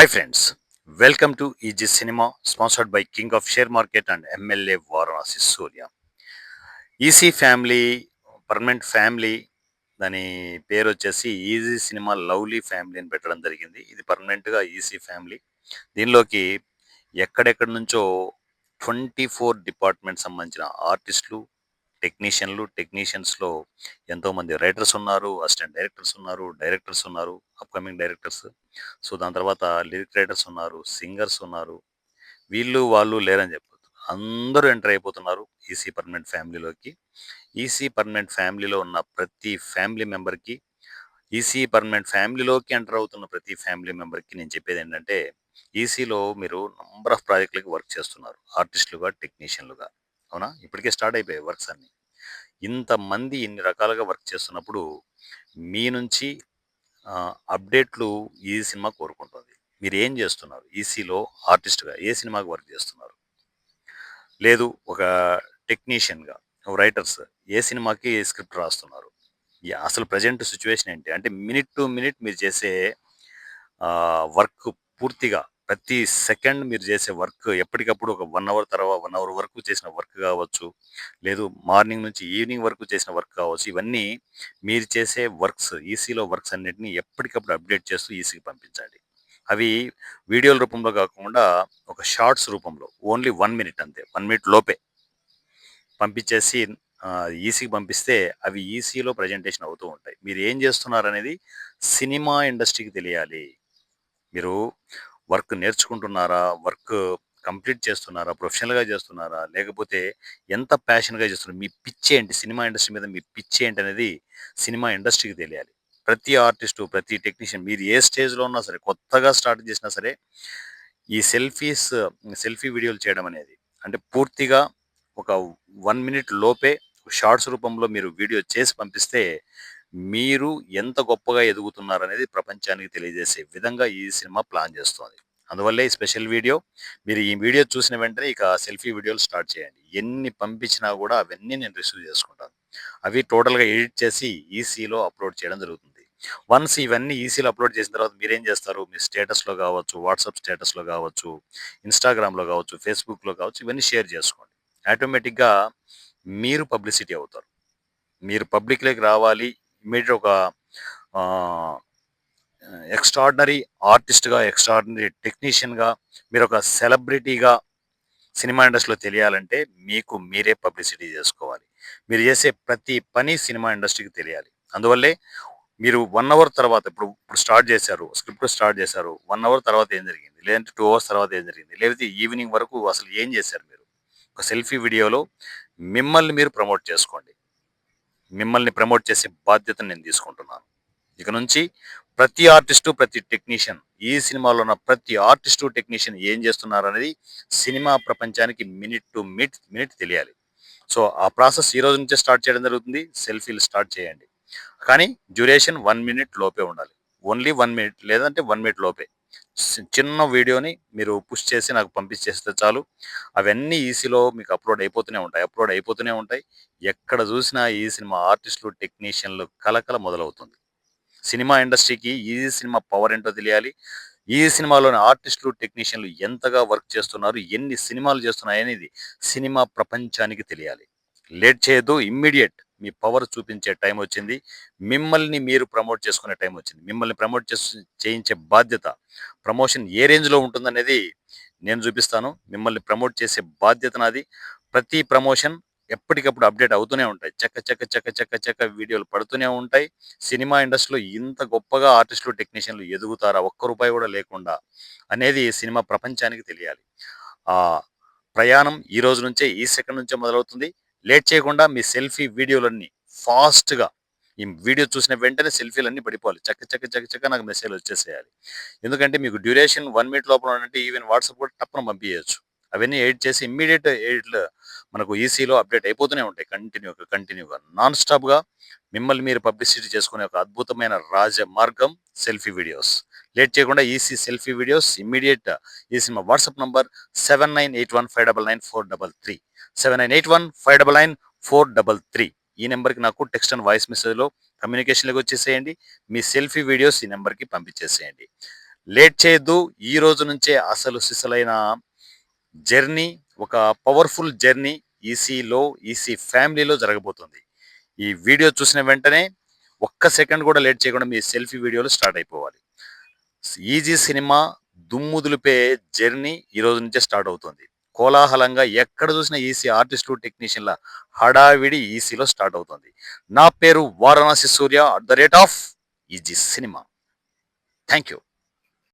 Hi friends welcome to easy cinema sponsored by king of share market and MLA Varanasi Surya EC family permanent family దాని పేరు వచ్చేసి easy cinema lovely family అని పెట్టడం జరిగింది. ఇది పర్మనెంట్గా ఈసీ ఫ్యామిలీ దీనిలోకి ఎక్కడెక్కడి నుంచో ట్వంటీ ఫోర్ డిపార్ట్మెంట్ సంబంధించిన ఆర్టిస్టులు టెక్నీషియన్లు టెక్నీషియన్స్లో ఎంతోమంది రైటర్స్ ఉన్నారు అసిస్టెంట్ డైరెక్టర్స్ ఉన్నారు డైరెక్టర్స్ ఉన్నారు అప్కమింగ్ డైరెక్టర్స్. సో దాని తర్వాత లిరిక్ రైటర్స్ ఉన్నారు సింగర్స్ ఉన్నారు. వీళ్ళు వాళ్ళు లేరని చెప్పారు అందరూ ఎంటర్ అయిపోతున్నారు ఈసీ పర్మనెంట్ ఫ్యామిలీలోకి. ఈసీ పర్మనెంట్ ఫ్యామిలీలో ఉన్న ప్రతి ఫ్యామిలీ మెంబర్కి ఈసీ పర్మనెంట్ ఫ్యామిలీలోకి ఎంటర్ అవుతున్న ప్రతి ఫ్యామిలీ మెంబర్కి నేను చెప్పేది ఏంటంటే ఈసీలో మీరు నంబర్ ఆఫ్ ప్రాజెక్టులకి వర్క్ చేస్తున్నారు. ఆర్టిస్టులుగా టెక్నీషియన్లుగా. అవునా? ఇప్పటికే స్టార్ట్ అయిపోయాయి వర్క్స్ అన్ని. ఇంతమంది ఇన్ని రకాలుగా వర్క్ చేస్తున్నప్పుడు మీ నుంచి అప్డేట్లు ఈ సినిమా కోరుకుంటుంది. మీరు ఏం చేస్తున్నారు ఈసీలో ఆర్టిస్ట్గా ఏ సినిమాకి వర్క్ చేస్తున్నారు? లేదు ఒక టెక్నీషియన్గా రైటర్స్ ఏ సినిమాకి స్క్రిప్ట్ రాస్తున్నారు? ఈ అసలు ప్రజెంట్ సిచ్యువేషన్ ఏంటి? అంటే మినిట్ టు మినిట్ మీరు చేసే వర్క్ పూర్తిగా ప్రతి సెకండ్ మీరు చేసే వర్క్ ఎప్పటికప్పుడు ఒక వన్ అవర్ తర్వాత వన్ అవర్ వరకు చేసిన వర్క్ కావచ్చు లేదు మార్నింగ్ నుంచి ఈవినింగ్ వరకు చేసిన వర్క్ కావచ్చు ఇవన్నీ మీరు చేసే వర్క్స్ ఈసీలో వర్క్స్ అన్నిటిని ఎప్పటికప్పుడు అప్డేట్ చేస్తూ ఈసీకి పంపించండి. అవి వీడియోల రూపంలో కాకుండా ఒక షార్ట్స్ రూపంలో ఓన్లీ వన్ మినిట్ అంతే వన్ మినిట్ లోపే పంపించేసి ఈసీకి పంపిస్తే అవి ఈసీలో ప్రజెంటేషన్ అవుతూ ఉంటాయి. మీరు ఏం చేస్తున్నారు అనేది సినిమా ఇండస్ట్రీకి తెలియాలి. మీరు వర్క్ నేర్చుకుంటున్నారా? వర్క్ కంప్లీట్ చేస్తున్నారా? ప్రొఫెషనల్గా చేస్తున్నారా? లేకపోతే ఎంత ప్యాషన్గా చేస్తున్నారు? మీ పిచ్ ఏంటి? సినిమా ఇండస్ట్రీ మీద మీ పిచ్ ఏంటి అనేది సినిమా ఇండస్ట్రీకి తెలియాలి. ప్రతి ఆర్టిస్టు ప్రతి టెక్నీషియన్ మీరు ఏ స్టేజ్లో ఉన్నా సరే కొత్తగా స్టార్ట్ చేసినా సరే ఈ సెల్ఫీస్ సెల్ఫీ వీడియోలు చేయడం అనేది అంటే పూర్తిగా ఒక వన్ మినిట్ లోపే షార్ట్స్ రూపంలో మీరు వీడియో చేసి పంపిస్తే మీరు ఎంత గొప్పగా ఎదుగుతున్నారు అనేది ప్రపంచానికి తెలియజేసే విధంగా ఈ సినిమా ప్లాన్ చేస్తోంది. అందువల్లే ఈ స్పెషల్ వీడియో మీరు ఈ వీడియో చూసిన వెంటనే ఇక సెల్ఫీ వీడియోలు స్టార్ట్ చేయండి. ఎన్ని పంపించినా కూడా అవన్నీ నేను రిసీవ్ చేసుకుంటాను. అవి టోటల్గా ఎడిట్ చేసి ఈసీలో అప్లోడ్ చేయడం జరుగుతుంది. వన్స్ ఇవన్నీ ఈసీలో అప్లోడ్ చేసిన తర్వాత మీరేం చేస్తారు? మీ స్టేటస్లో కావచ్చు వాట్సాప్ స్టేటస్లో కావచ్చు ఇన్స్టాగ్రామ్లో కావచ్చు ఫేస్బుక్లో కావచ్చు ఇవన్నీ షేర్ చేసుకోండి. ఆటోమేటిక్గా మీరు పబ్లిసిటీ అవుతారు. మీరు పబ్లిక్లోకి రావాలి మీరు ఒక ఎక్స్ట్రాడినరీ ఆర్టిస్ట్గా ఎక్స్ట్రాడినరీ టెక్నీషియన్గా మీరు ఒక సెలబ్రిటీగా సినిమా ఇండస్ట్రీలో తెలియాలంటే మీకు మీరే పబ్లిసిటీ చేసుకోవాలి. మీరు చేసే ప్రతి పని సినిమా ఇండస్ట్రీకి తెలియాలి. అందువల్లే మీరు వన్ అవర్ తర్వాత ఇప్పుడు ఇప్పుడు స్టార్ట్ చేశారు స్క్రిప్ట్ స్టార్ట్ చేశారు వన్ అవర్ తర్వాత ఏం జరిగింది? లేదంటే టూ అవర్స్ తర్వాత ఏం జరిగింది? లేకపోతే ఈవినింగ్ వరకు అసలు ఏం చేశారు మీరు? ఒక సెల్ఫీ వీడియోలో మిమ్మల్ని మీరు ప్రమోట్ చేసుకోండి. మిమ్మల్ని ప్రమోట్ చేసే బాధ్యత నేను తీసుకుంటున్నాను. ఇక నుంచి ప్రతి ఆర్టిస్టు ప్రతి టెక్నీషియన్ ఈ సినిమాలో ఉన్న ప్రతి ఆర్టిస్టు టెక్నీషియన్ ఏం చేస్తున్నారు అనేది సినిమా ప్రపంచానికి మినిట్ టు మినిట్ మినిట్ తెలియాలి. సో ఆ ప్రాసెస్ ఈ రోజు నుంచే స్టార్ట్ చేయడం జరుగుతుంది. సెల్ఫీలు స్టార్ట్ చేయండి. కానీ డ్యూరేషన్ వన్ మినిట్ లోపే ఉండాలి. ఓన్లీ వన్ మినిట్ లేదంటే వన్ మినిట్ లోపే. చిన్న వీడియోని మీరు పుష్ చేసి నాకు పంపించేస్తే చాలు. అవన్నీ ఈసీలో మీకు అప్లోడ్ అయిపోతూనే ఉంటాయి అప్లోడ్ అయిపోతూనే ఉంటాయి. ఎక్కడ చూసినా ఈ సినిమా ఆర్టిస్టులు టెక్నీషియన్లు కలకల మొదలవుతుంది. సినిమా ఇండస్ట్రీకి ఈ సినిమా పవర్ ఏంటో తెలియాలి. ఈ సినిమాలోని ఆర్టిస్టులు టెక్నీషియన్లు ఎంతగా వర్క్ చేస్తున్నారు ఎన్ని సినిమాలు చేస్తున్నాయి అనేది సినిమా ప్రపంచానికి తెలియాలి. లేట్ చేయదు ఇమ్మీడియట్ మీ పవర్ చూపించే టైం వచ్చింది. మిమ్మల్ని మీరు ప్రమోట్ చేసుకునే టైం వచ్చింది. మిమ్మల్ని ప్రమోట్ చేసి చేయించే బాధ్యత ప్రమోషన్ ఏ రేంజ్లో ఉంటుందనేది నేను చూపిస్తాను. మిమ్మల్ని ప్రమోట్ చేసే బాధ్యత నాది. ప్రతి ప్రమోషన్ ఎప్పటికప్పుడు అప్డేట్ అవుతూనే ఉంటాయి. చక్క చక్క చక్క చక్క చక్క వీడియోలు పడుతూనే ఉంటాయి. సినిమా ఇండస్ట్రీలో ఇంత గొప్పగా ఆర్టిస్టులు టెక్నీషియన్లు ఎదుగుతారా? ఒక్క రూపాయి కూడా లేకుండా అనేది సినిమా ప్రపంచానికి తెలియాలి. ఆ ప్రయాణం ఈ రోజు నుంచే ఈ సెకండ్ నుంచే మొదలవుతుంది. లేట్ చేయకుండా మీ సెల్ఫీ వీడియోలన్నీ ఫాస్ట్గా ఈ వీడియో చూసిన వెంటనే సెల్ఫీలన్నీ పడిపోవాలి. చక్క చక్క చక్క చక్క నాకు మెసేజ్ వచ్చేసేయాలి. ఎందుకంటే మీకు డ్యూరేషన్ వన్ మినిట్ లోపల ఉంటే ఈవెన్ వాట్సాప్ కూడా టప్పున పంపించవచ్చు అవన్నీ ఎడిట్ చేసి ఇమ్మీడియట్ ఎడిట్లో మనకు ఈసీలో అప్డేట్ అయిపోతూనే ఉంటాయి కంటిన్యూగా కంటిన్యూగా. నాన్ స్టాప్గా మిమ్మల్ని మీరు పబ్లిసిటీ చేసుకునే ఒక అద్భుతమైన రాజ మార్గం సెల్ఫీ వీడియోస్. లేట్ చేయకుండా ఈసీ సెల్ఫీ వీడియోస్ ఇమ్మీడియట్ ఈ cinema WhatsApp number seven nine eight one five double nine four double three. Seven nine eight one five double nine four double three. ఈ నెంబర్కి నాకు టెక్స్ట్ అండ్ వాయిస్ మెసేజ్లో కమ్యూనికేషన్లోకి వచ్చేసేయండి. మీ selfie videos ఈ నెంబర్కి పంపించేసేయండి. Late చేయొద్దు. ఈ రోజు నుంచే అసలు సిసలైన జర్నీ ఒక పవర్ఫుల్ జర్నీ ఈసీలో ఈసీ ఫ్యామిలీలో జరగబోతుంది. ఈ వీడియో చూసిన వెంటనే ఒక్క సెకండ్ కూడా లేట్ చేయకుండా మీ సెల్ఫీ వీడియోలు స్టార్ట్ అయిపోవాలి. ఈజీ సినిమా దుమ్ముదులిపే జర్నీ ఈ రోజు నుంచే స్టార్ట్ అవుతుంది. కోలాహలంగా ఎక్కడ చూసిన ఈసీ ఆర్టిస్టు టెక్నీషియన్ల హడావిడి ఈసీలో స్టార్ట్ అవుతుంది. నా పేరు Varanasi Surya at the rate of easy cinema. Thank you